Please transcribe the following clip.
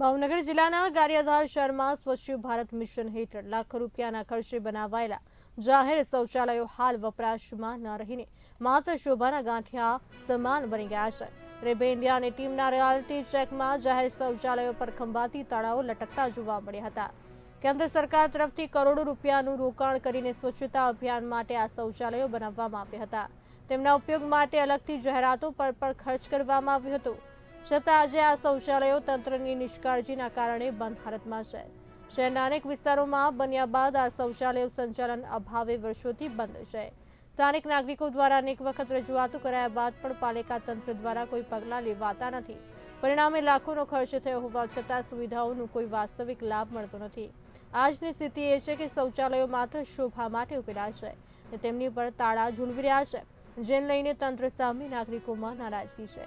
ભાવનગર જિલ્લાના ગારિયાધાર શહેરમાં સ્વચ્છ ભારત મિશન હેઠળ લાખો રૂપિયાના ખર્ચે બનાવાયેલા જાહેર શૌચાલયો હાલ વપરાશમાં ન રહીને માત્ર શોભાના ગાંઠિયા સમાન બની ગયા છે. રેબે ઇન્ડિયાની ટીમના રિયાલિટી ચેકમાં જાહેર શૌચાલયો પર ખંભાતી તળાવો લટકતા જોવા મળ્યા હતા. કેન્દ્ર સરકાર તરફથી કરોડો રૂપિયાનું રોકાણ કરીને સ્વચ્છતા અભિયાન માટે આ શૌચાલયો બનાવવામાં આવ્યા હતા. તેમના ઉપયોગ માટે અલગથી જાહેરાતો પર પણ ખર્ચ કરવામાં આવ્યો હતો. છતાં આજે આ શૌચાલયો તંત્રની નિષ્કાળજીના કારણે બંધ હાલતમાં છે. શહેરના અનેક વિસ્તારોમાં બન્યા બાદ આ શૌચાલયો સંચાલન અભાવે વર્ષોથી બંધ છે. સ્થાનિક નાગરિકો દ્વારા અનેક વખત રજૂઆતો કરાયા બાદ પણ પાલિકા તંત્ર દ્વારા કોઈ પગલાં લેવાતા નથી. પરિણામે લાખોનો ખર્ચ થયો હોવા છતાં સુવિધાઓનો કોઈ વાસ્તવિક લાભ મળતો નથી. આજની સ્થિતિ એ છે કે શૌચાલયો માત્ર શોભા માટે ઉભેલા છે તેમની પર તાળા ઝૂલવી રહ્યા છે, જેને લઈને તંત્ર સામે નાગરિકોમાં નારાજગી છે.